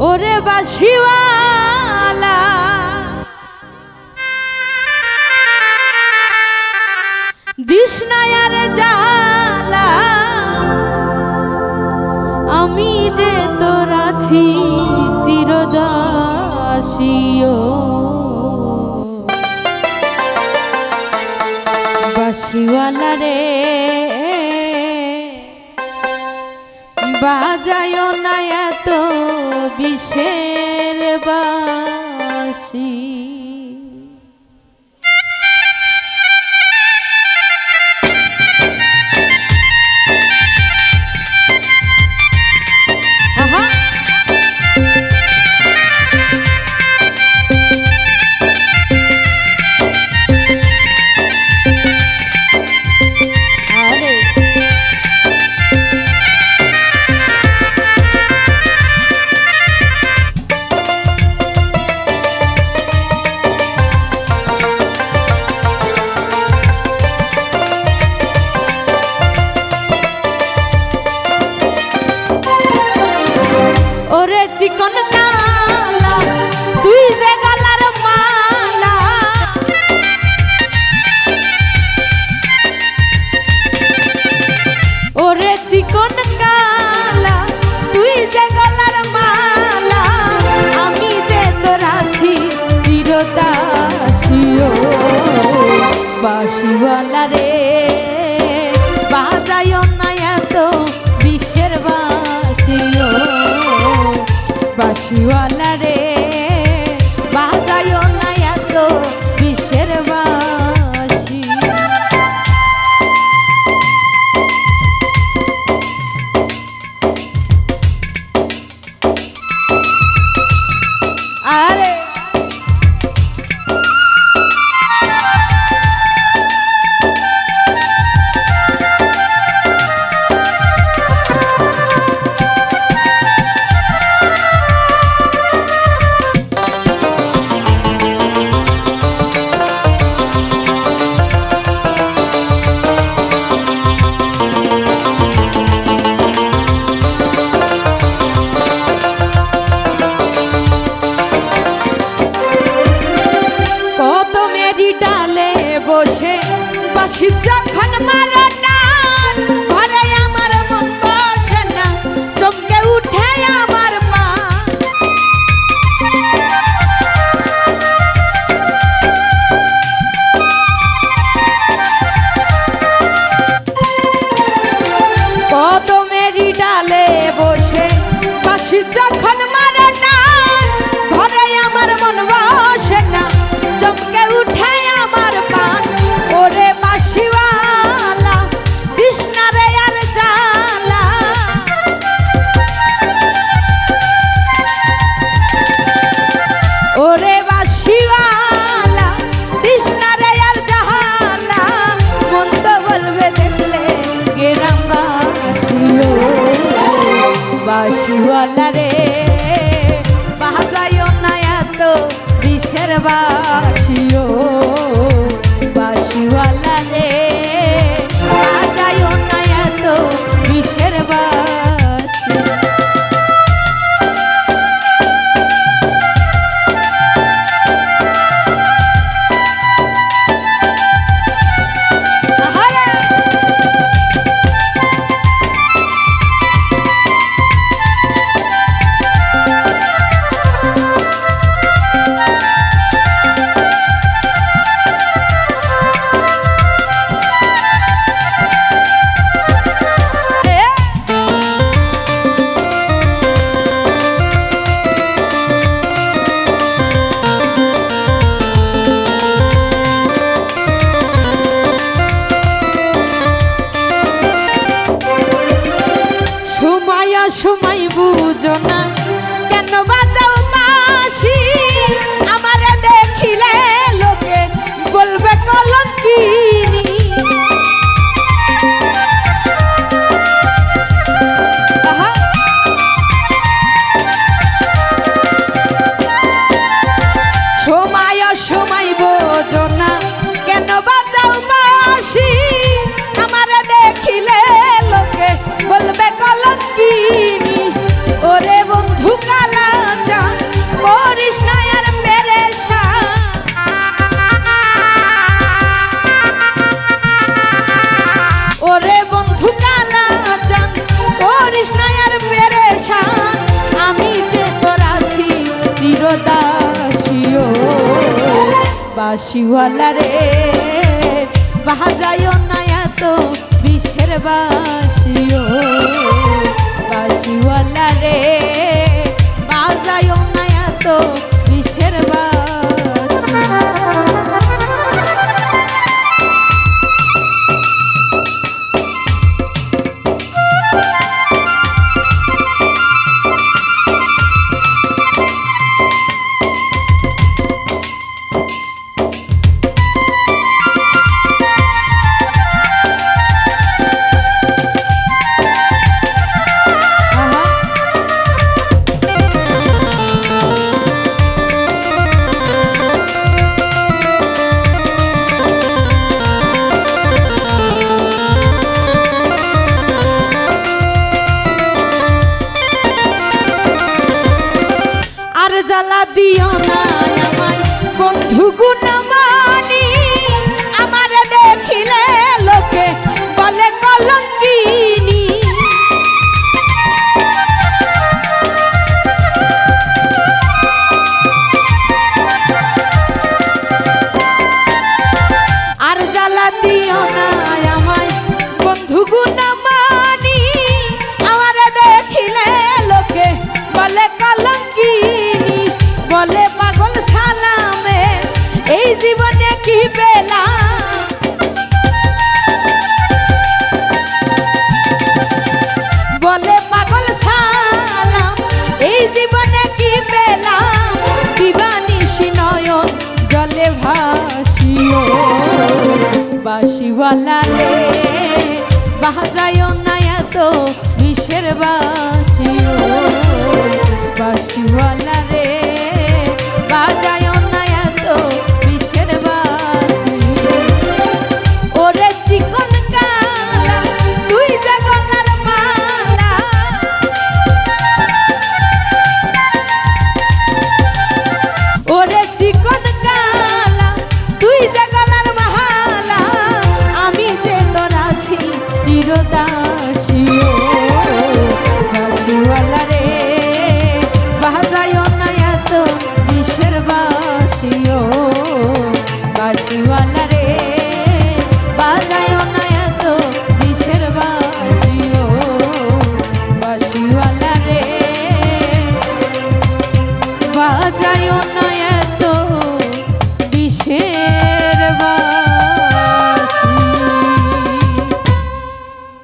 ওরে বাসিওয়ালা দিশনায়ার জালা আমি যে তোর আছি চিরদাসিও See. রে। বাসিওয়ালা ছিদ্রা ভালোবাস বাসিওয়ালা রে যায় না এত বিশ্বের বাসিও জ্বালা দিও না আমায়। বন্ধু গুণাম বাসিওয়ালা রে। বাহাজায় না এত বিষের বাসিও বাসিওয়ালা